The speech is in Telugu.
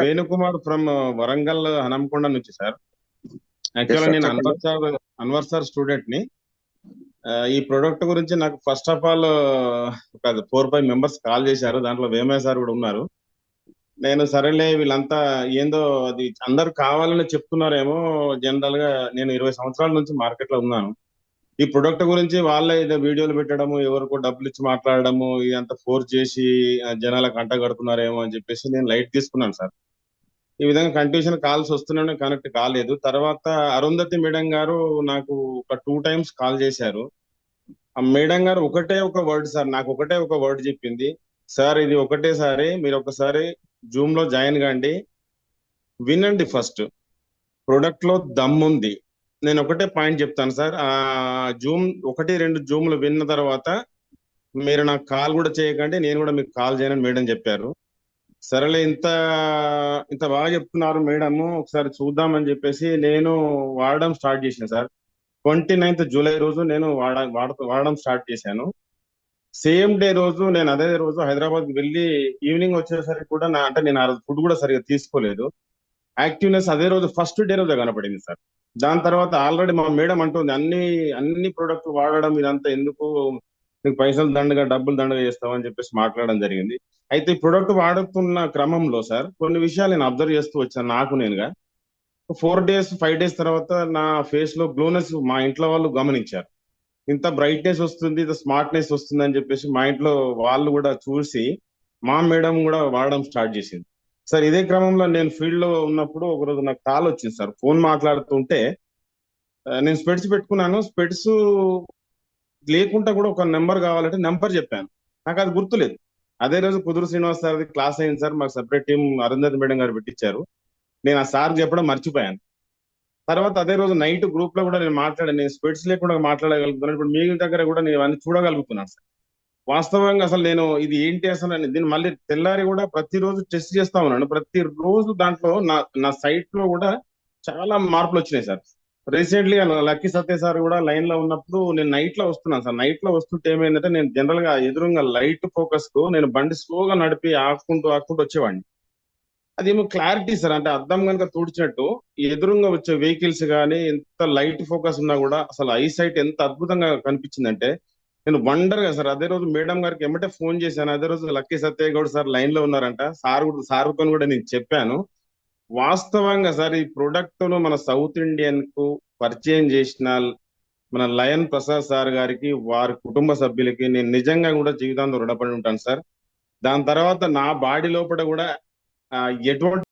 వేణుకుమార్ ఫ్రమ్ వరంగల్ హనంకొండ నుంచి సార్. యాక్చువల్గా sir, నేను. అన్వర్ సార్ అన్వర్ సార్ స్టూడెంట్ని ఈ ప్రొడక్ట్ గురించి నాకు ఫస్ట్ ఆఫ్ ఆల్ ఒక ఫోర్ ఫైవ్ మెంబర్స్ కాల్ చేశారు. దాంట్లో వేమయ్య సార్ కూడా ఉన్నారు. నేను సరేలే వీళ్ళంతా ఏందో అది అందరు కావాలని చెప్తున్నారేమో జనరల్గా నేను ఇరవై సంవత్సరాల నుంచి మార్కెట్లో ఉన్నాను. ఈ ప్రొడక్ట్ గురించి వాళ్ళే ఏదో వీడియోలు పెట్టడము ఎవరికో డబ్బులు ఇచ్చి మాట్లాడడము ఇదంతా ఫోర్స్ చేసి జనాల జనాలకు అంట కడుతున్నారేమో అని చెప్పేసి నేను లైట్ తీసుకున్నాను సార్. ఈ విధంగా కంటిన్యూషన్ కాల్స్ వస్తున్నాయి కనెక్ట్ కాలేదు. తర్వాత అరుంధతి మేడం గారు నాకు ఒక టూ టైమ్స్ కాల్ చేశారు. ఆ మేడం గారు ఒకటే ఒక వర్డ్ సార్ నాకు ఒకటే ఒక వర్డ్ చెప్పింది. సార్ ఇది ఒకటేసారి మీరు ఒకసారి జూమ్లో జాయిన్ కాండి. వినండి ఫస్ట్ ప్రొడక్ట్లో దమ్ ఉంది నేను ఒకటే పాయింట్ చెప్తాను సార్. ఆ జూమ్ ఒకటి రెండు జూమ్లు విన్న తర్వాత మీరు నాకు కాల్ కూడా చేయకండి నేను కూడా మీకు కాల్ చేయనని మేడం చెప్పారు. సరేలే ఇంత ఇంత బాగా చెప్తున్నారు మేడం ఒకసారి చూద్దామని చెప్పేసి నేను వాడడం స్టార్ట్ చేసిన సార్. ట్వంటీ నైన్త్ జూలై రోజు నేను వాడ వాడ- వాడడం స్టార్ట్ చేశాను. సేమ్ డే రోజు నేను అదే రోజు హైదరాబాద్ వెళ్ళి ఈవినింగ్ వచ్చేసరికి కూడా నా అంటే నేను ఆ రోజు ఫుడ్ కూడా సరిగా తీసుకోలేదు. యాక్టివ్నెస్ అదే రోజు ఫస్ట్ డే రోజు కనపడింది సార్. దాని తర్వాత ఆల్రెడీ మా మేడం అంటుంది అన్ని అన్ని ప్రొడక్ట్ వాడడం ఇదంతా ఎందుకు? నీకు పైసలు దండగా డబ్బులు దండగా చేస్తావని చెప్పేసి మాట్లాడడం జరిగింది. అయితే ఈ ప్రొడక్ట్ వాడుతున్న క్రమంలో సార్ కొన్ని విషయాలు నేను అబ్జర్వ్ చేస్తూ వచ్చాను నాకు నేనుగా. ఫోర్ డేస్ ఫైవ్ డేస్ తర్వాత నా ఫేస్లో గ్లోనెస్ మా ఇంట్లో వాళ్ళు గమనించారు. ఇంత బ్రైట్నెస్ వస్తుంది ఇంత స్మార్ట్నెస్ వస్తుంది అని చెప్పేసి మా ఇంట్లో వాళ్ళు కూడా చూసి మా మేడం కూడా వాడడం స్టార్ట్ చేసింది. సార్ ఇదే క్రమంలో నేను ఫీల్డ్లో ఉన్నప్పుడు ఒకరోజు నాకు కాల్ వచ్చింది సార్. ఫోన్ మాట్లాడుతుంటే నేను స్పెడ్స్ పెట్టుకున్నాను. స్పెట్స్ లేకుండా కూడా ఒక నెంబర్ కావాలంటే నెంబర్ చెప్పాను. నాకు అది గుర్తులేదు. అదే రోజు కుదురు శ్రీనివాస్ సార్ క్లాస్ అయింది సార్. మాకు separate team Arundhati madam garu పెట్టించారు నేను ఆ సార్ చెప్పడం మర్చిపోయాను. తర్వాత అదే రోజు నైట్ గ్రూప్లో కూడా నేను మాట్లాడాను. నేను స్పెట్స్ లేకుండా మాట్లాడగలుగుతున్నాను. ఇప్పుడు మీ దగ్గర కూడా నేను అన్ని చూడగలుగుతున్నాను సార్. వాస్తవంగా అసలు నేను ఇది ఏంటి అసలు అని దీన్ని మళ్ళీ తెల్లారి కూడా ప్రతిరోజు టెస్ట్ చేస్తా ఉన్నాను. ప్రతి రోజు దాంట్లో నా నా సైట్లో కూడా చాలా మార్పులు వచ్చినాయి sir. Recently Lucky Satya sir కూడా లైన్లో ఉన్నప్పుడు నేను నైట్లో వస్తున్నాను సార్. నైట్లో వస్తుంటే ఏమైందంటే నేను జనరల్గా ఎదురుగా లైట్ ఫోకస్కు నేను బండి స్లోగా నడిపి ఆకుంటూ ఆకుంటూ వచ్చేవాడిని. అదేమో క్లారిటీ సార్. అంటే అర్థం కనుక తుడిచినట్టు ఎదురుగా వచ్చే వెహికల్స్ కానీ ఎంత లైట్ ఫోకస్ ఉన్నా కూడా అసలు ఐ సైట్ ఎంత అద్భుతంగా కనిపించిందంటే నేను వండర్గా సార్ అదే రోజు మేడం గారికి ఎమ్మటే ఫోన్ చేశాను. అదే రోజు లక్కీ సత్య గౌడ్ సార్ లైన్లో ఉన్నారంట. సార్ కూడా సార్తో కూడా నేను చెప్పాను. వాస్తవంగా సార్ ఈ ప్రొడక్ట్ను మన సౌత్ ఇండియన్కు పరిచయం చేసిన మన లయన్ ప్రసాద్ సార్ గారికి వారి కుటుంబ సభ్యులకి నేను నిజంగా కూడా జీవితాంతం రుణపడి ఉంటాను సార్. దాని తర్వాత నా బాడీ లోపల కూడా ఎటువంటి